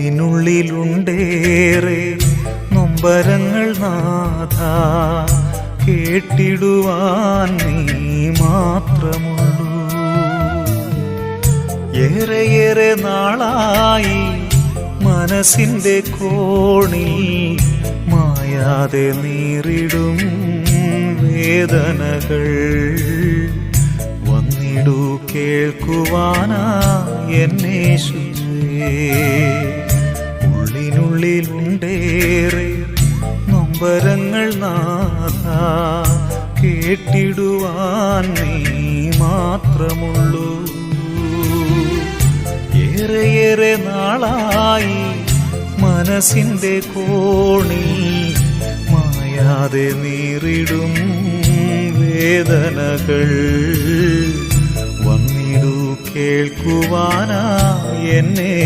ഉള്ളിനുള്ളിലുണ്ടേറെ നൊമ്പരങ്ങൾ നാഥ കേട്ടിടുവാൻ നീ മാത്രമുള്ളൂ. ഏറെ നാളായി മനസ്സിന്റെ കോണിൽ മായാതെ നീറിടും വേദനകൾ. വന്നിടു കേൾക്കുവാനാ എന്നേശുവേ ഉള്ളിനുള്ളിലുണ്ടേറെ നൊമ്പരങ്ങൾ നാഥ കേട്ടിടുവാൻ നീ മാത്രമുള്ളൂ. ഏറെ നാളായി മനസ്സിന്റെ കോണി മായാതെ നീറിടും വേദനകൾ. വന്നിടു കേൾക്കുവാനാ എന്നെ